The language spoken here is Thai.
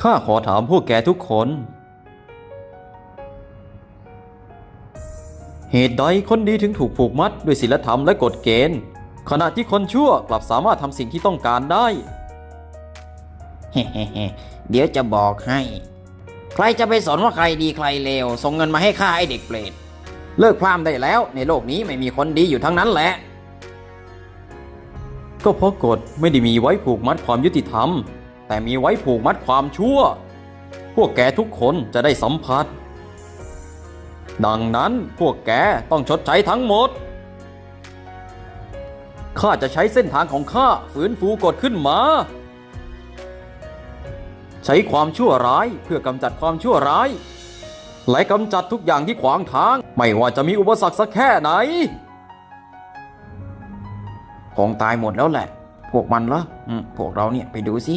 ข้าขอถามพวกแกทุกคน เหตุใดคนดีถึงถูกผูกมัดด้วยศีลธรรมและกฎเกณฑ์ ขณะที่คนชั่วกลับสามารถทำสิ่งที่ต้องการได้เฮ้ๆๆเดี๋ยวจะบอกให้ ใครจะไปสนว่าใครดีใครเลว ส่งเงินมาให้ข้าไอเด็กเปรตเลิกพรามได้แล้ว ในโลกนี้ไม่มีคนดีอยู่ทั้งนั้นแหละ ก็เพราะกฎไม่ได้มีไว้ผูกมัดความยุติธรรม แต่มีไว้ผูกมัดความชั่ว พวกแกทุกคนจะได้สัมผัส ดังนั้นพวกแกต้องชดใช้ทั้งหมด ข้าจะใช้เส้นทางของข้าฟื้นฟูกฎขึ้นมา ใช้ความชั่วร้ายเพื่อกำจัดความชั่วร้าย และกำจัดทุกอย่างที่ขวางทาง ไม่ว่าจะมีอุปสรรคสักแค่ไหนคงตายหมดแล้วแหละ พวกมันเหรอ พวกเราเนี่ยไปดูสิ